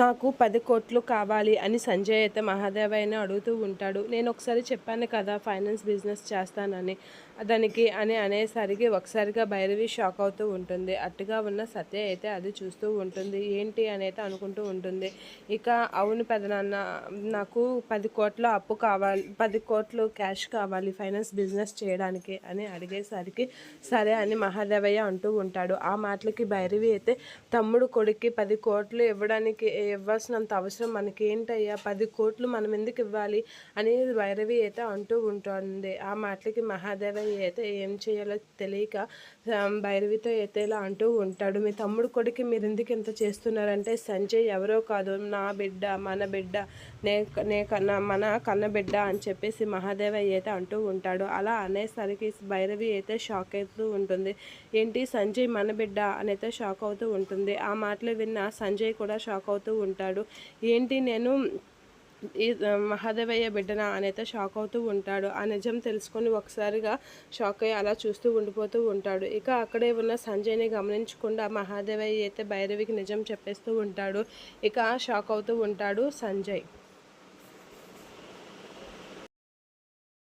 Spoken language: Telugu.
నాకు పది కోట్లు కావాలి అని సంజయ్ అయితే మహాదేవయ్యని అడుగుతూ ఉంటాడు. నేను ఒకసారి చెప్పాను కదా ఫైనాన్స్ బిజినెస్ చేస్తానని. దానికి అని అనేసరికి ఒకసారిగా భైరవి షాక్ అవుతూ ఉంటుంది. అట్టుగా ఉన్న సత్య అయితే అది చూస్తూ ఉంటుంది. ఏంటి అనేది అనుకుంటూ ఉంటుంది. ఇక అవును పెదనాన్న నాకు పది కోట్ల అప్పు కావాలి పది కోట్లు క్యాష్ కావాలి ఫైనాన్స్ బిజినెస్ చేయడానికి అని అడిగేసరికి సరే అని మహాదేవయ్య అంటూ ఉంటాడు. ఆ మాటలకి భైరవి అయితే తమ్ముడు కొడుక్కి పది కోట్లు ఇవ్వడానికి ఇవ్వాల్సినంత అవసరం మనకి ఏంటయ్యా పది కోట్లు మనం ఎందుకు ఇవ్వాలి? అని భైరవి అయితే అంటూ ఉంటుంది. ఆ మాటలకి మహాదేవయ్య అయితే ఏం చేయాలో తెలియక భైరవితో అయితే ఇలా అంటూ ఉంటాడు. మీ తమ్ముడు కొడుకు మీరు ఎందుకు ఇంత చేస్తున్నారంటే సంజయ్ ఎవరో కాదు నా బిడ్డ మన బిడ్డ నే నే కన్నా మన కన్న బిడ్డ అని చెప్పేసి మహాదేవయ్య అయితే అంటూ ఉంటాడు. అలా అనేసరికి భైరవి అయితే షాక్ అవుతూ ఉంటుంది. ఏంటి సంజయ్ మన బిడ్డ? అని అయితే షాక్ అవుతూ ఉంటుంది. ఆ మాటలు విన్న సంజయ్ కూడా షాక్ అవుతూ ఉంటాడు. ఏంటి నేను ఈ మహాదేవయ్య బిడ్డనా అని అయితే షాక్ అవుతూ ఉంటాడు. ఆ నిజం తెలుసుకొని ఒకసారిగా షాక్ అయ్యి అలా చూస్తూ ఉండిపోతూ ఉంటాడు. ఇక అక్కడే ఉన్న సంజయ్ని గమనించకుండా మహాదేవయ్య అయితే భైరవికి నిజం చెప్పేస్తూ ఉంటాడు. ఇక షాక్ అవుతూ ఉంటాడు సంజయ్.